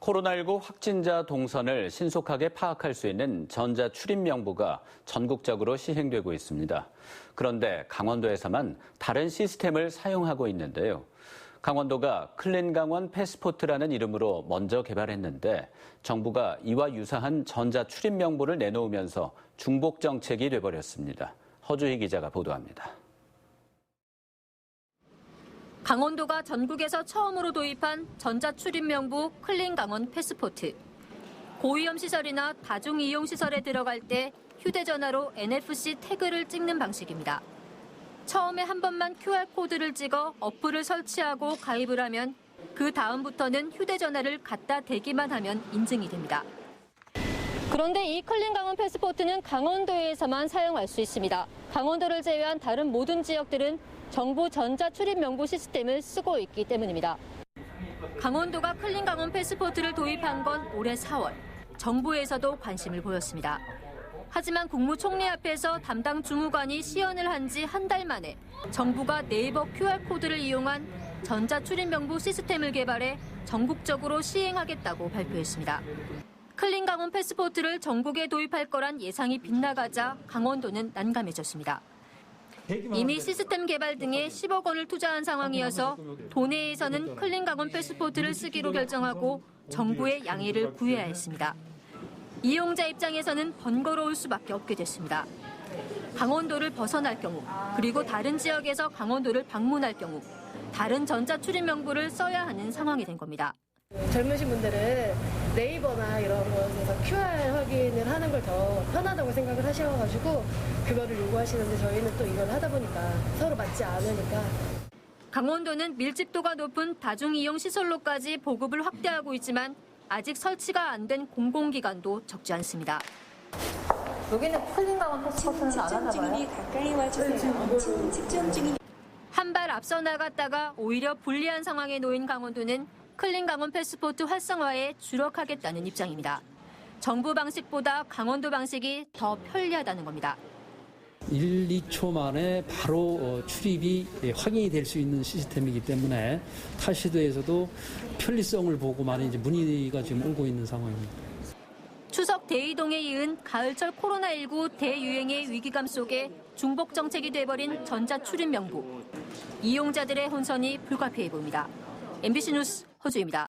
코로나19 확진자 동선을 신속하게 파악할 수 있는 전자 출입 명부가 전국적으로 시행되고 있습니다. 그런데 강원도에서만 다른 시스템을 사용하고 있는데요. 강원도가 클린 강원 패스포트라는 이름으로 먼저 개발했는데 정부가 이와 유사한 전자 출입 명부를 내놓으면서 중복 정책이 돼버렸습니다. 허주희 기자가 보도합니다. 강원도가 전국에서 처음으로 도입한 전자출입명부 클린 강원 패스포트. 고위험 시설이나 다중이용 시설에 들어갈 때 휴대전화로 NFC 태그를 찍는 방식입니다. 처음에 한 번만 QR코드를 찍어 어플을 설치하고 가입을 하면 그 다음부터는 휴대전화를 갖다 대기만 하면 인증이 됩니다. 그런데 이 클린 강원 패스포트는 강원도에서만 사용할 수 있습니다. 강원도를 제외한 다른 모든 지역들은 정부 전자 출입 명부 시스템을 쓰고 있기 때문입니다. 강원도가 클린 강원 패스포트를 도입한 건 올해 4월. 정부에서도 관심을 보였습니다. 하지만 국무총리 앞에서 담당 주무관이 시연을 한 지 한 달 만에 정부가 네이버 QR코드를 이용한 전자 출입 명부 시스템을 개발해 전국적으로 시행하겠다고 발표했습니다. 클린 강원 패스포트를 전국에 도입할 거란 예상이 빗나가자 강원도는 난감해졌습니다. 이미 시스템 개발 등에 10억 원을 투자한 상황이어서 도내에서는 클린 강원 패스포트를 쓰기로 결정하고 정부의 양해를 구해야 했습니다. 이용자 입장에서는 번거로울 수밖에 없게 됐습니다. 강원도를 벗어날 경우, 그리고 다른 지역에서 강원도를 방문할 경우, 다른 전자 출입 명부를 써야 하는 상황이 된 겁니다. 젊으신 분들은 네이버나 이런 곳에서 QR 확인을 하는 걸 더 편하다고 생각을 하셔가지고 그거를 요구하시는데 저희는 또 이걸 하다 보니까 서로 맞지 않으니까 강원도는 밀집도가 높은 다중이용 시설로까지 보급을 확대하고 있지만 아직 설치가 안 된 공공기관도 적지 않습니다. 여기는 클린강원 패스포트는 안 하나 봐요? 가까이 와주세요. 지금 측정 중입니다. 한발 앞서 나갔다가 오히려 불리한 상황에 놓인 강원도는 클린 강원 패스포트 활성화에 주력하겠다는 입장입니다. 정부 방식보다 강원도 방식이 더 편리하다는 겁니다. 1, 2초 만에 바로 어, 출입이 예, 확인이 될 수 있는 시스템이기 때문에 타 시도에서도 편리성을 보고 많이 이제 문의가 지금 오고 있는 상황입니다. 추석 대이동에 이은 가을철 코로나19 대유행의 위기감 속에 중복 정책이 돼버린 전자 출입 명부. 이용자들의 혼선이 불가피해 보입니다. MBC 뉴스 허주입니다.